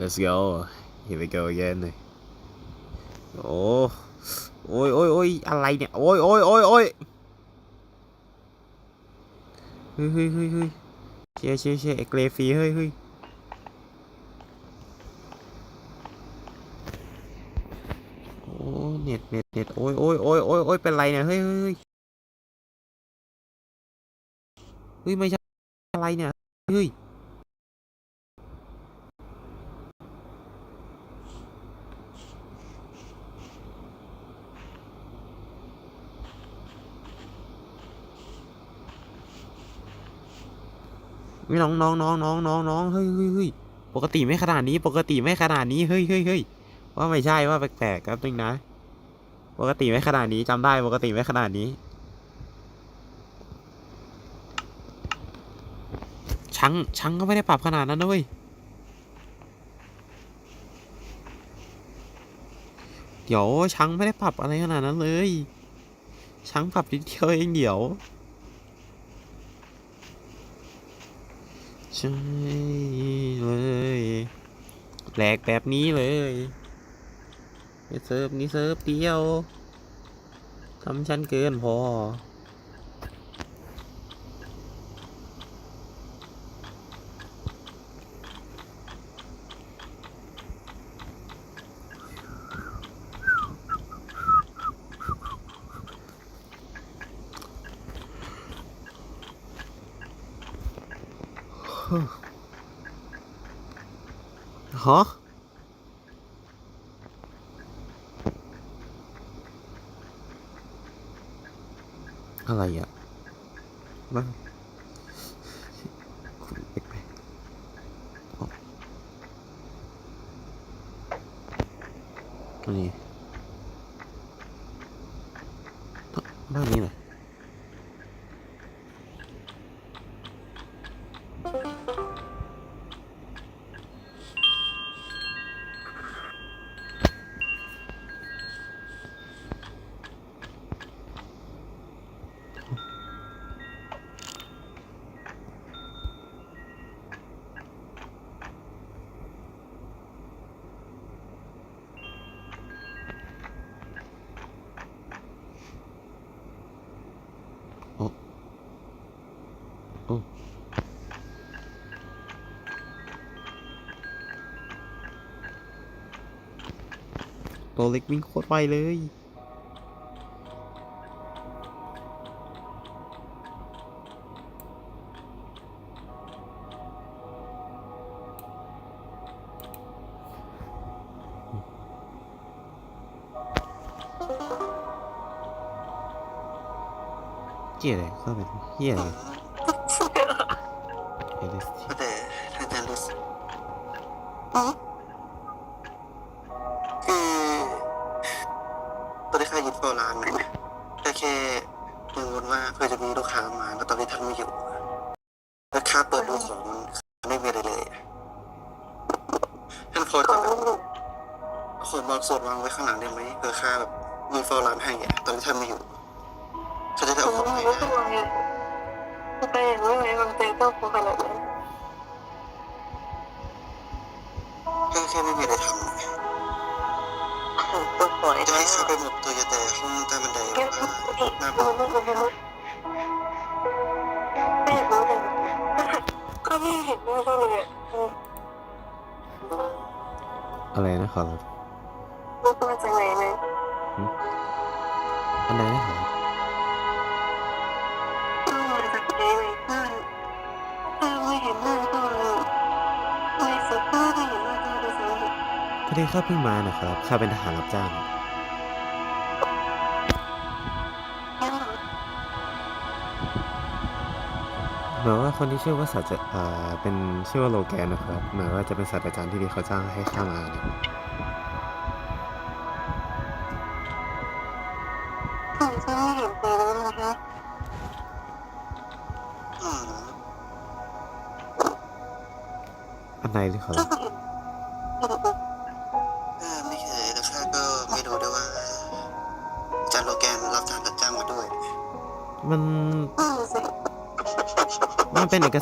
let's go here we go again โอ้โอ้ยโอ้ยโอ้ยอะไรเนี่ย โอ้ยโอ้ยโอ้ยโอ้ยเฮ้ยเฮ้ยเฮ้ยเฮ้ยเชียเชียเชียเอกเลฟีเฮ้ยเฮ้ยโอ้เน็ตเน็ตเน็ตโอ้ยโอ้ยโอ้ยโอ้ยโอ้ยเป็นไรเนี่ยเฮ้ยเฮ้ยเฮ้ยเฮ้ยไม่ใช่อะไรเนี่ยเฮ้ย ไม่น้องน้องน้องน้องน้องน้องเฮ้ยเฮ้ยเฮ้ยปกติไม่ขนาดนี้ ปกติไม่ขนาดนี้เฮ้ยเฮ้ยเฮ้ยว่าไม่ใช่ว่าแปลกๆครับนึงนะ ปกติไม่ขนาดนี้จำได้ปกติไม่ขนาดนี้ ชังชังก็ไม่ได้ปรับขนาดนั้นนะเว้ยเดี๋ยวชังไม่ได้ปรับอะไรขนาดนั้นเลยชังปรับนิดเดียวเองเดี๋ยว ใช่เลยแหลกแบบนี้เลยไปเซิร์ฟนี้เซิร์ฟเดียวทำชั้นเกินพอ ฮะอะไรอะมาแปลกๆอ๋ออันนี้บ้านนี้เหรอ ตัวเล็กวิ่งโคตรไวเลยเกี่ยอะไรเข้าไปเฮียอะไตอนที่ข้ายึดเฝ้าร้านนะก็แค่กังวลว่าเพื่อจะมีลูกค้ามาแล้วตอนนี้ท่านไม่อยู่แล้วข้าเปิดดูของมันไม่มีอะไรเลยท่านพอจะแบบขนบางส่วนวางไว้ข้างหลังได้ไหมเพื่อข้าแบบมีเฝ้าร้านให้อะตอนที่ท่านไม่อยู่เขาจะได้เอาของให้ได้ไปอย่างนี้ไหมบางทีก็พอขนาดนั้นแค่แค่ไม่มีอะไรทำ สูงตัวสวยจะให้เข้าไปหมดตัวจะแต่ห้องใต้บันไดแค่หรือพูว่าดหน้ามับ้านนไม่รู้เลยก็ไม่เห็นด้วยเลยอะไรนะครับ พอดีข้าเพิ่งมานะครับข้าเป็นทหารรับจ้าง หมายว่าคนที่ชื่อว่าศาสตราเป็นชื่อว่าโลแกนนะครับ หมายว่าจะเป็นศาสตราจารย์ที่ดีเขาจ้างให้ข้ามาเนี่ย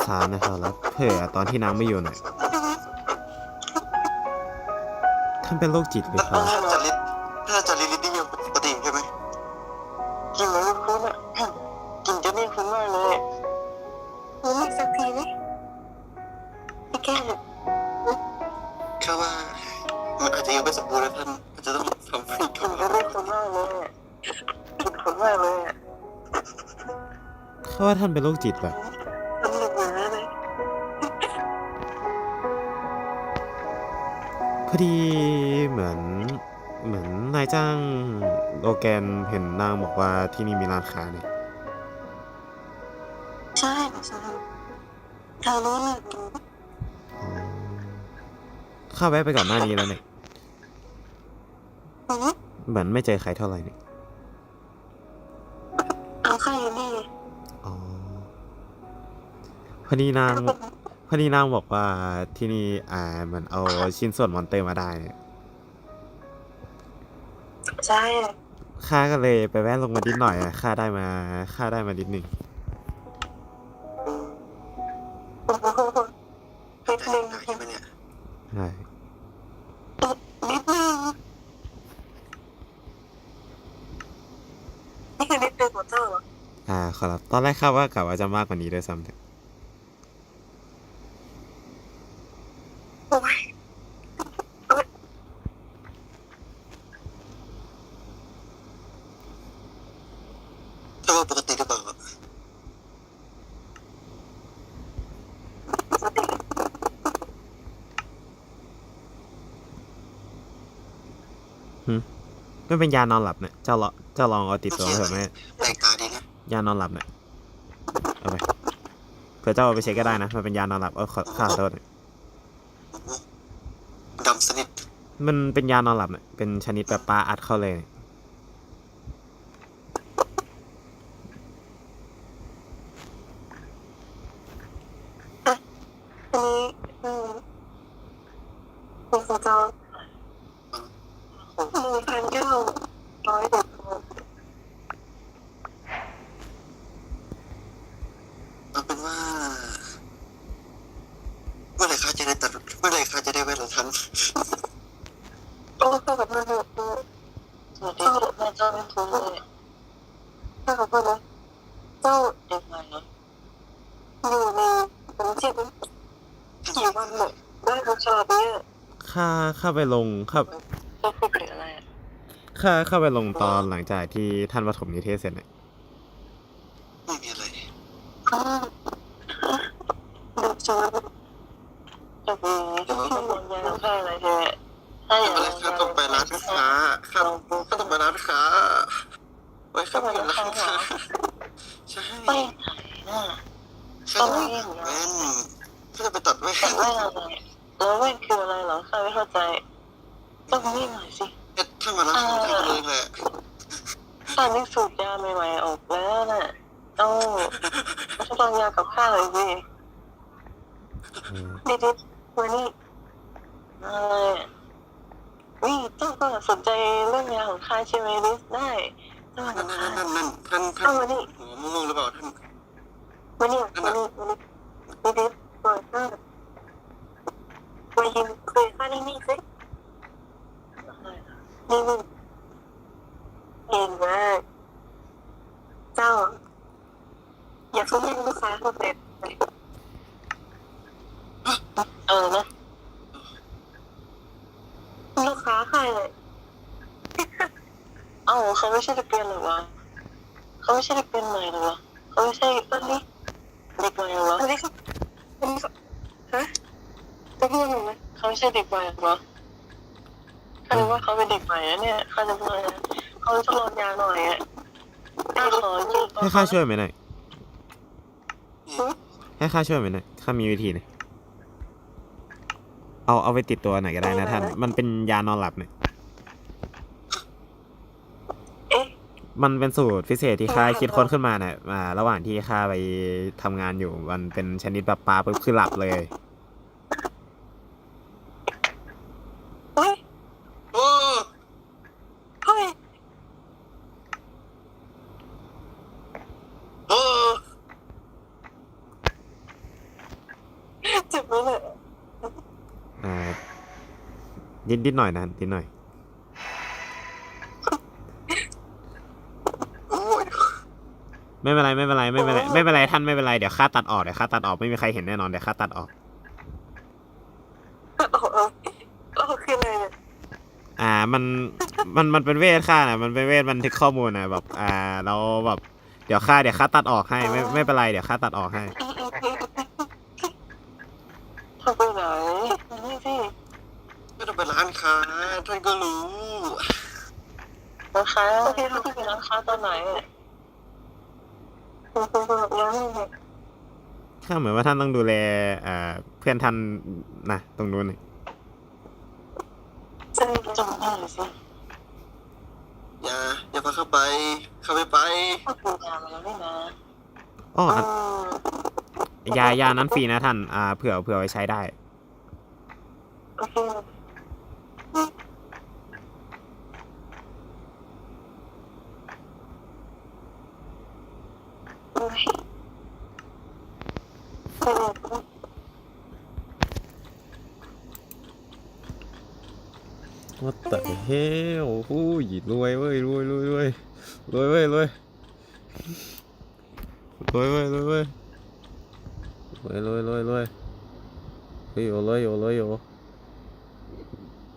มันเป็นเอกสารนะครับแล้วเผื่อตอนที่น้ำไม่อยู่หน่อยท่านเป็นโรคจิตหรือแล้วเปล่าท่านจะลิดท่านจะลิดนี่ยังปกติใช่ไหมกินมันไม่คุ้นอะ กินจะไม่คุ้นมากเลยมันไม่สักทีไหมพี่แก้วแค่ว่ามันอาจจะยังไม่สมบูรณ์นะท่านอาจจะต้องทำให้กิก่อนนจะไม่คุ้นมากเลยอะกินคุ้นมากเลยอะเขาว่าท่านเป็นโรคจิตแบบ ดีเหมือนเหมือนนายจ้างโลแกนเห็นนางบอกว่าที่นี่มีร้านค้าเนี่ยใช่ใช่เธอรู้หนึ่งอ๋อข้าแวะไปก่อนหน้านี้แล้วเนี่ยอืมเหมือนไม่เจอใครเท่าไหร่เนี่ยเอาข้าวอยู่นี่อ๋อพอดีนาง พอดีนางบอกว่าที่นี่อ่าเหมือนเอาชิ้นส่วนมอนเตอร์มาได้เนี่ยใช่ข้าก็เลยไปแวะลงมานิดหน่อยอะข้าได้มาข้าได้มานิดหนึ่งโอ้โหนิดได้นึงได้ใช่ไหมเนี่ยใช่นิดนึงนี่คือนิดนึงของเจ้าเหรออ่าขอรับตอนแรกข้าว่ากะว่าจะมากกว่านี้ด้วยซ้ำเนี่ย โอ้ย ถ้าว่าปกติหรือเปล่า สติ มันเป็นยานอนหลับเนี่ยเจ้าลองเจ้าลองเอาติดตัวเถอะไหมแปลกตาดีนะยานอนหลับเนี่ยเอาไปเผื่อเจ้าเอาไปเช็คก็ได้นะมันเป็นยานอนหลับเออขอข้าขอโทษเนี่ยโอ้โหดำสนิทมันเป็นยานอนหลับเนี่ยเป็นชนิดแบบปลาอัดเข้าเลยเนี่ย อันนี้อืมเป็นของเจ้าหนึ่งพันเก้าร้อยเอ็ด เอาเป็นว่า เมื่อไหร่ข้าจะได้ตัดเมื่อไหร่ข้าจะได้แว่นละท่าน โอ้ข้าขอโทษนะสวัสดีครับแม่เจ้าเป็นคนเลยข้าขอโทษนะเจ้าเด็กใหม่เหรออยู่ในผมเจ็บกี่วันเลยได้เขาชอบเนี่ย ข้าข้าไปลงข้าเจ้าพูดถึงอะไรอะข้าข้าไปลงตอนหลังจากที่ท่านปฐมนิเทศเสร็จเนี่ย ไม่มีอะไร ก็เด็กชอบจะมีที่มองยาแค่อะไรใช่ไหมถ้าอ ไม่ ย่าง เป็นไรข้าต้องไปร้านค้าข้าข้าต้องไปร้านค้าไว้ข้าไปร้านค้าใช่ ไปไหนน่ะ ข้าจะแว่นข้าจะไปตัดแว่น แต่แว่นอะไรแล้วแว่นคืออะไรเหรอข้าไม่เข้าใจต้องนี่หน่อยสิ ถ้ามาร้านค้าท่านเลยแหละ ข้านี่สูบยาใหม่ๆออกแล้วน่ะเอ้าทดลองยากับข้าเลยสิเออดิดิมานี่อะไรอะนี่เจ้าก็สนใจเรื่องยาของข้าใช่ไหมดิสได้เจ้ามานั่กับข้านนั่นนั่นท่านท่าเจ้านมานี่หัวม่วงหรือเปล่าท่านมานี่มานี่มานี่ดิดิปล่อยข้ามายืนคุยข้านิ่งๆสินิ่งๆ เก่งมากเจ้า อยาเพิ่งให้ลูกค้าเขาแบบเออนะลูกค้าใครเลยเอ้าเขาไม่ใช่เด็กเรียนหรือวะเขาไม่ใช่เด็กเรียนใหม่หรือวะเขาไม่ใช่ต้นนี้เด็กใหม่หรือวะอันนี้เขาอันนี้เขาฮะเด็กเรียนใหม่ไหมเขาไม่ใช่เด็กใหม่หรือเขาคิดว่าเขาเป็นเด็กใหม่นะเนี่ยเขาจะมา เขาจะลองยาหน่อยอะข้าขอยืมให้ข้าช่วยไหมหน่อยให้ข้าช่วยไหมหน่อยข้ามีวิธีนะเอาเอาไปติดตัวหน่อยก็ได้นะท่าน มันเป็นยานอนหลับเนี่ยเอ๊ะมันเป็นสูตรพิเศษที่ข้าคิดค้นขึ้นมาเนี่ยอ่าระหว่างที่ข้าไปทำงานอยู่ มันเป็นชนิดแบบปลาปุ๊บคือหลับเลย เฮ้ย โอ้ เฮ้ย โอ้ เจ็บไหมเนี่ยอ่านิดนิดหน่อยนะนิดหน่อยโอ้ยไม่เป็นไรไม่เป็นไรไม่เป็นไรไม่เป็นไรท่านไม่เป็นไรเดี๋ยวค่าตัดออกเดี๋ยวค่าตัดออกไม่มีใครเห็นแน่นอนเดี๋ยวค่าตัดออกโอ้โหโอ้โหคืออะไรเนี่ยอ่ามันมันมันเป็นเวทค่านะมันเป็นเวทบันทึกข้อมูลนะแบบ อ่าเราแบบเดี๋ยวค่าเดี๋ยวค่าตัดออกให้ไม่ไม่เป็นไรเดี๋ยวค่าตัดออกให้ทำไปไหนนี่สิ ไม่ต้องไปร้านค้าท่านก็รู้ ร้านค้าโอเคเราไปร้านค้าตอนไหนอะยังไม่ ถ้าเหมือนว่าท่านต้องดูแลอ่าเพื่อนท่านนะตรงนู้นน่ะจะจำได้สิอย่าอย่าพาเข้าไป เข้าไปไปก็ดูงานมาแล้วไม่นะอ๋ออือันมยายานั้นฟรีนะท่าน อ่า เผื่อเผื่อไว้ใช้ได้โอเคโอเคเออ What the hell โอ้ยรวยเว้ยรวยรวยรวยรวยเว้ยรวยรวยเว้ยรวยเว้ยรวยรวยรวยรวยเฮ้ยโอ้รวยโอ้รวยโอ้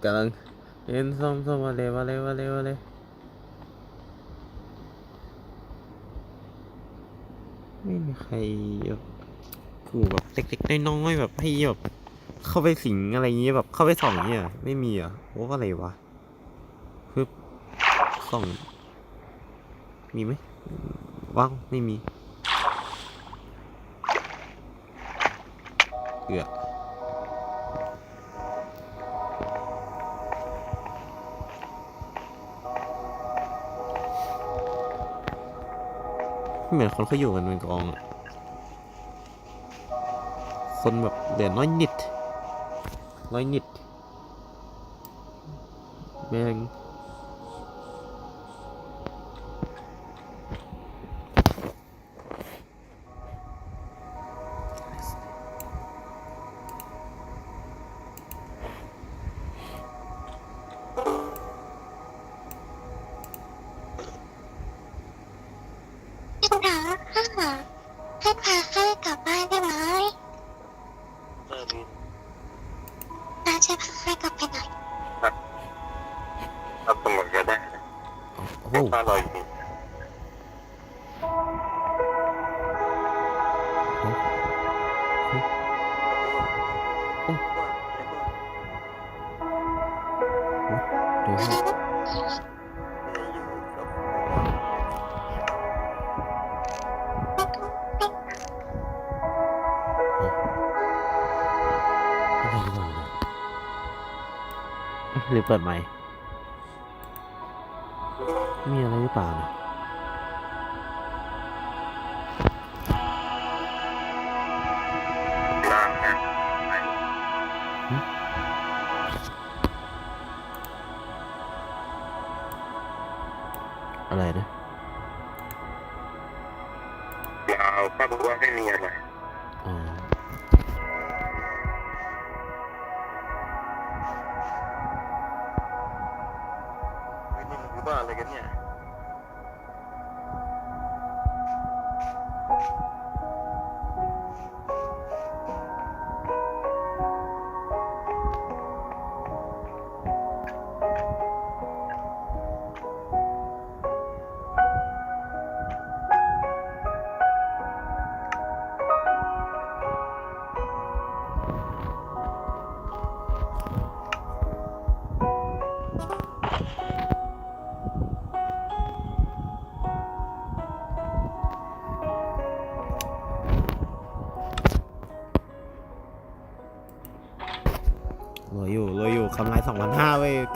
กำลังเล่นซ่อมซ่อมมาเลยมาเลยมาเลยมาเลยไม่มีใครแบบกูแบบเล็กๆน้อยๆแบบให้แบบเข้าไปสิงอะไรอย่างเงี้ยแบบเข้าไปส่องเนี่ยไม่มีอะโอ้อะไรวะ ฮึบส่องมีไหมว้าวไม่มีเอือเหมือนคนเขาอยู่กันเป็นกองอะคนแบบเหลือน้อยนิด น้อยนิดแม่ง พี่หนาให้พาข้ากลับบ้านได้ไหมน้าช่วยพาข้ากลับไปหน่อยรับตำรวจก็ได้โอ้โหป้ารออยู่ เอ๊ะหรือเปิดไหมค์มี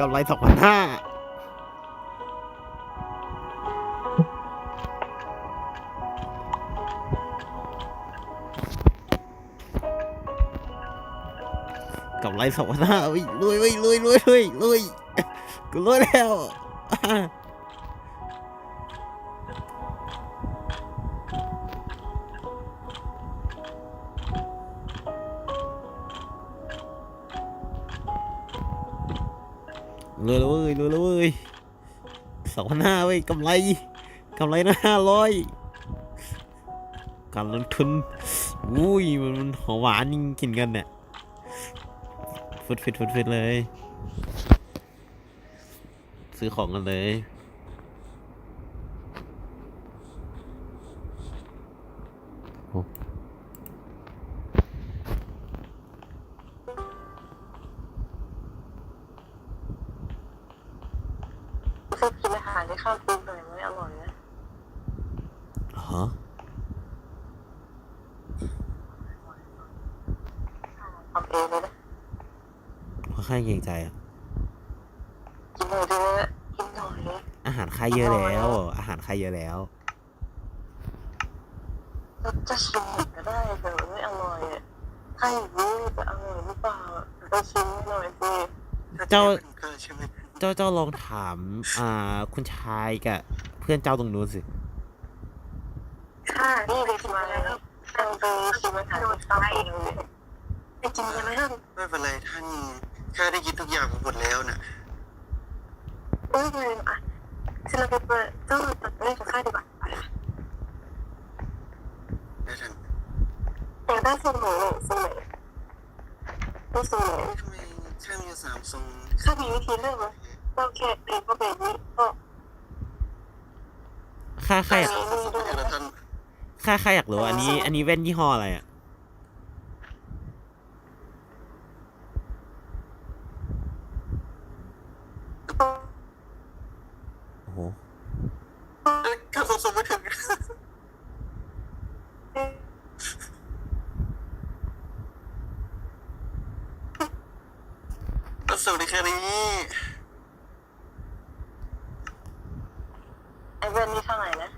กำไรสองพันห้ากับไรสองพันห้าวิรวยลุยรวยรวยรวยรวยกูรวยแล้ว รวยแล้วเว้ยรวยแล้วเว้ยสองพันห้าเว้ยกำไรกำไรนะห้าร้อยการลงทุนอุ้ยมันมันหอมหวานยิ่งกินกันเนี่ยฟุดฟิดฟุดฟิดเลย ซื้อของกันเลย โอ้ เคยกินอาหารที่ข้าวปรุงหน่อยไหมอร่อยนะ ฮะ ทำเองเลยนะ เพราะค่าเกรงใจอะ กินหน่อยเถอะกินหน่อย อาหารค่าเยอะแล้ว อาหารค่าเยอะแล้วเราจะชิมหมดก็ได้แต่มันไม่อร่อยอะถ้าอย่างนี้จะอร่อยหรือเปล่าก็ชิมหน่อยสิเจ้าก็ใช่ไหมเจ้าเจ้าลองถาม อ่า คุณชายกับเพื่อนเจ้าตรงนู้นสิค่ะนี่เลยชิมอะไรครับเราไปชิมอาหารที่ข้าวปรุงเลยไปกินกันไหมครับไม่เป็นไรท่านข้าได้ยินทุกอย่างหมดแล้วน่ะเออเลยอะ ศิลปินเปิดเจ้าตัดเล่นกับข้าดีกว่าได้ท่านอยากได้ทรงไหนเนี่ยทรงไหนไม่ทรงไหนทำไมข้ามีสามทรงข้ามีวิธีเลือกไหมเราแค่เองก็แบบนี้ก็ค่าค่าอยากสามทรงแล้วท่านค่าค่าอยากรู้อันนี้ อันนี้แว่นยี่ห้ออะไรอะ โอ้โห เอ้ยข้าทรงทรงไม่ถึงสวัสดีค่ะนี่ ไอ้แว่นนี่เท่าไหร่นะ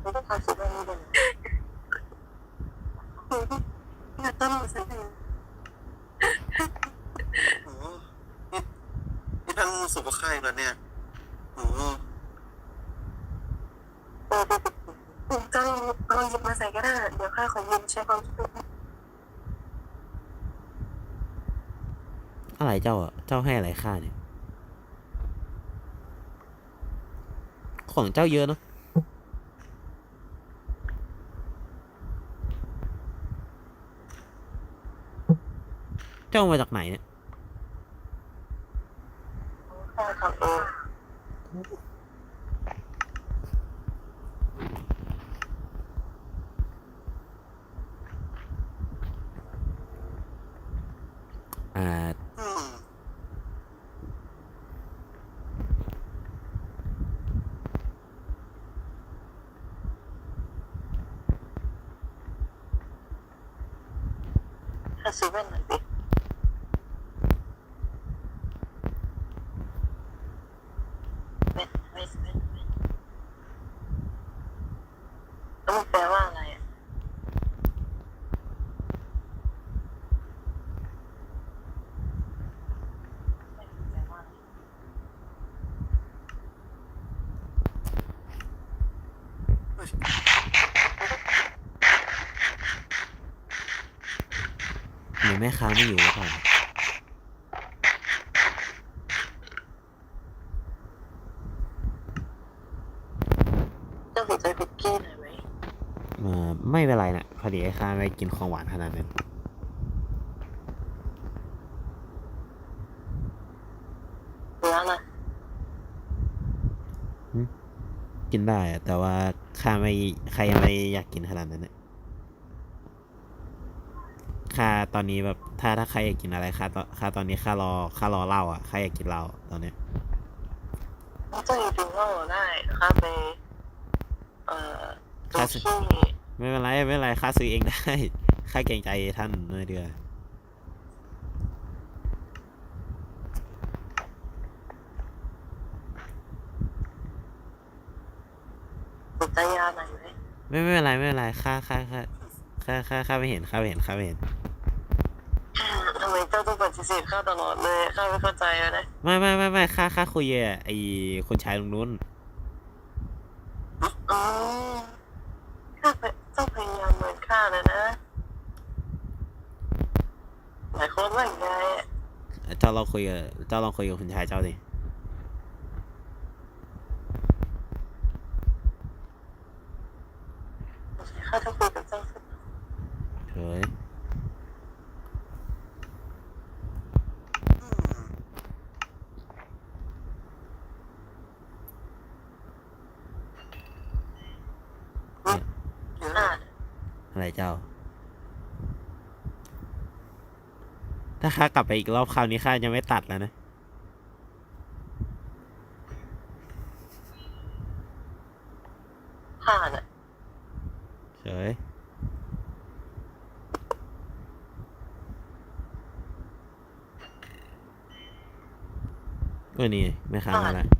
ไม่ได้ทำสิแว่นนี่เลย อยากต้องสักหนึ่ง โอ้โหนี่นี่ท่านสุภาพค่ายแล้วเนี่ยโอ้โห เออเออ เจ้าลองหยิบมาใส่ก็ได้ เดี๋ยวข้าขอยืมใช้ความคิด อะไรเจ้าอะ เจ้าให้อะไรค่าเนี่ย ของเจ้าเยอะเนาะเจ้ามาจากไหนเนี่ย ข้าทำเอง อ่า อืม ข้าซื้อแว่นหน่อยดิ แล้วมันแปลว่าอะไรอะหรือแม่ค้าไม่อยู่หรือเปล่า เจ้าสนใจคุกกี้หน่อยไหม เออไม่เป็นไรนะ พอดีไอ้ข้าไม่กินของหวานขนาดนั้นเนื้อนะกินได้อะแต่ว่าข้าไม่ข้ายังไม่อยากกินขนาดนั้นนะข้าตอนนี้แบบถ้าถ้าใครอยากกินอะไรข้าตอนข้าตอนนี้ข้ารอข้ารอเหล้าอะข้าอยากกินเหล้าตอนเนี้ยเจ้าอยู่ถึงเหล้าได้ข้าไปเอ่อดูที่ ไม่เป็นไรไม่เป็นไรข้าซื้อเองได้ข้าเกรงใจท่านเมื่อเดือนสนใจยาหน่อยไหมไม่ไม่เป็นไรไม่เป็นไรข้าข้าข้าข้าข้าข้าไม่เห็นข้าไม่เห็นข้าไม่เห็น ทำไมเจ้าต้องปฏิเสธข้าตลอดเลยข้าไม่เข้าใจเลยนะไม่ไม่ไม่ไม่ข้าข้าคุยกับไอ้คนชายตรงนู้นอ๋อข้าไป เจ้าพยายามเหมือนข้าเลยนะหลายคนว่าอย่างไรอะเจ้าลองคุยกับเจ้าลองคุยกับคุณชายเจ้าดิ ข้าจะคุยกับเจ้าสัก เฮ้ย เดี๋ยว อ่า อะไรเจ้า ถ้า ข้ากลับไปอีกรอบคราวนี้ข้าจะไม่ตัดแล้วนะข้าน่ะเฉยก็นี่แม่ค้ามาแล้ว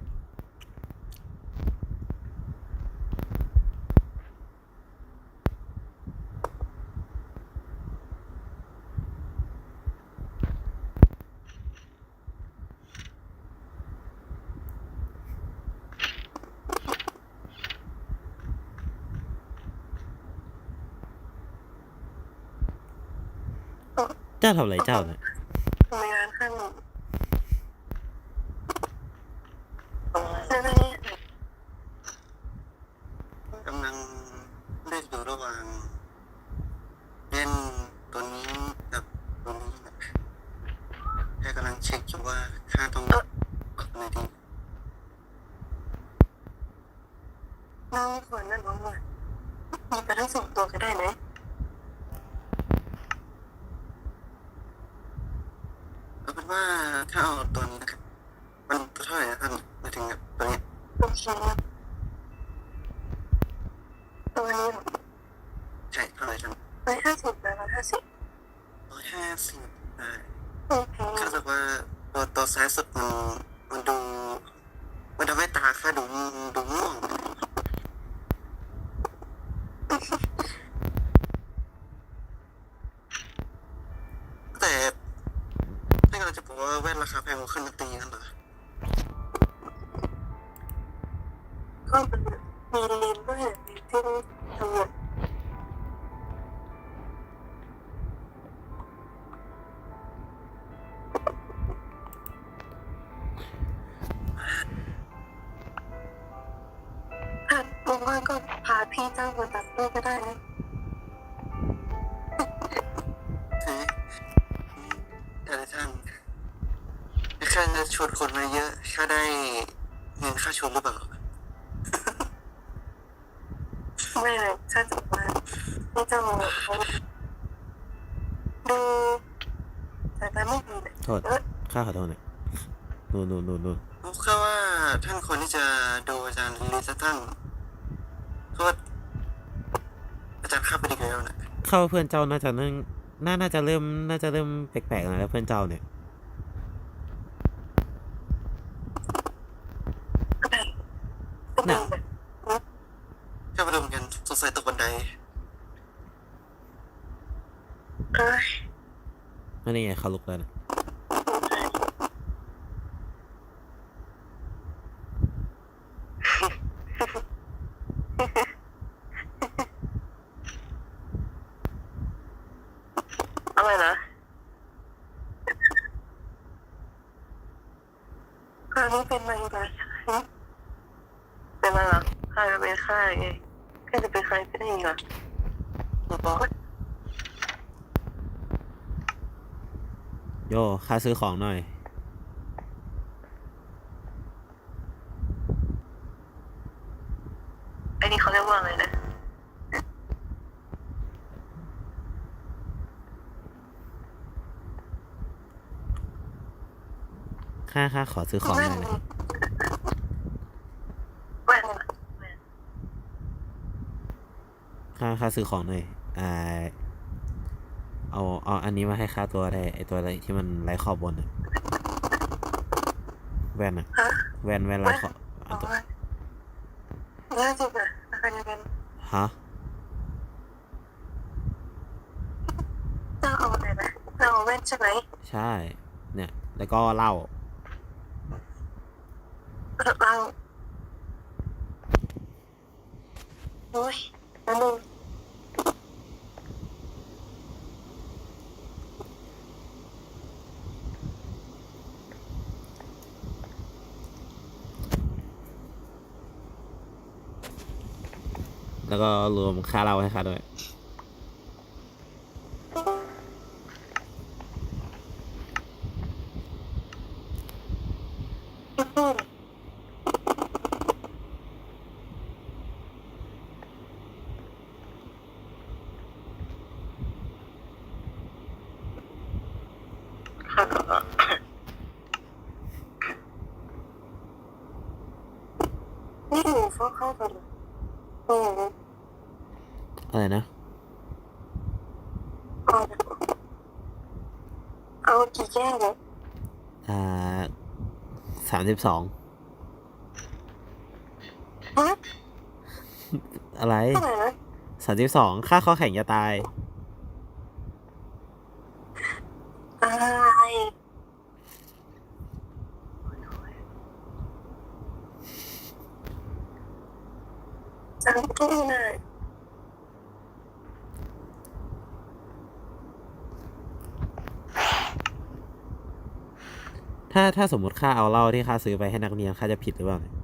จ้าทำอะไรเจ้าเนี่ยทำงานข้างหนึ่งตรงนั้นนั่นนี่กำลังเลือกอยู่ระหว่างเล่นตัวนี้กับตัวนี้นะแค่กำลังเช็คอยู่ว่าค่าต้องกดอะไรดีน้องควรนั่นน้องว่ามีไปทั้งสองตัวก็ได้ไหม เอาเป็น ว่าถ้ ว่างๆก็พาพี่เจ้ามาตัดด้วยก็ได้นะเฮ้ยแต่ละท่านข้าจะชวนคนมาเยอะข้าได้เงินค่าชวนหรือเปล่าไม่เลยถ้าจะมาพี่เจ้าดูแต่ตาไม่ดีเลยโทษข้าขอโทษหน่อยนู่นนู่นนู่นนู่นผมคิดว่าท่านควรที่จะดูอาจารย์ลิซตัน เข้าว่าเพื่อนเจ้าน่าจะนั่งน่าน่าจะเริ่มน่าจะเริ่มแปลกๆแล้วเพื่อนเจ้าเนี่ย ก็ได้ก็ได้ข้าไปดูเหมือนกันสงสัยตกบันไดเอ้ย นั่นนี่ไงเขาลุกแล้วนะ อะไรนะคราวนี้เป็นมาอีกแล้วเป็นมาเหรอใครจะเป็นใครไงใครจะเป็นใครไปได้อีกอะหนูบอกว่า โยค่าซื้อของหน่อย ไอ้นี่เขาเรียกว่าอะไรนะค่าค่าขอซื้อของหน่อยนะแว่นค่าค่าซื้อของหน่อยอ่า เอาเอาอันนี้มาให้ค่าตัวได้ไอตัวอะไรที่มันไร้ขอบบนอะแว่นอะฮะแว่นแว่นไร้ขอบอ๋เอาอตัวเรื่องจริงอะอะไรกันฮะเจ้าเอาอะไรนะเราเอาแว่นใช่ไหมใช่ เนี่ย แล้วก็เหล้าเราโอ้ยนั่นเอง แล้วก็รวมค่าเราให้ค่าด้วย พูดค่ะนี่หนูฟอกเข้าไปเลยโอ้โห อะไรนะ เอาเอากี่แก้วเนี่ย อ่า สามสิบสองฮะอะไรเท่าไหร่นะสามสิบสองค่าข้อแข่งจะตาย อะไรจังตู้น่ะ ถ้าถ้าสมมติค่าเอาเหล้าที่ค่าซื้อไปให้นักเรียนค่าจะผิดหรือเปล่าเนี่ย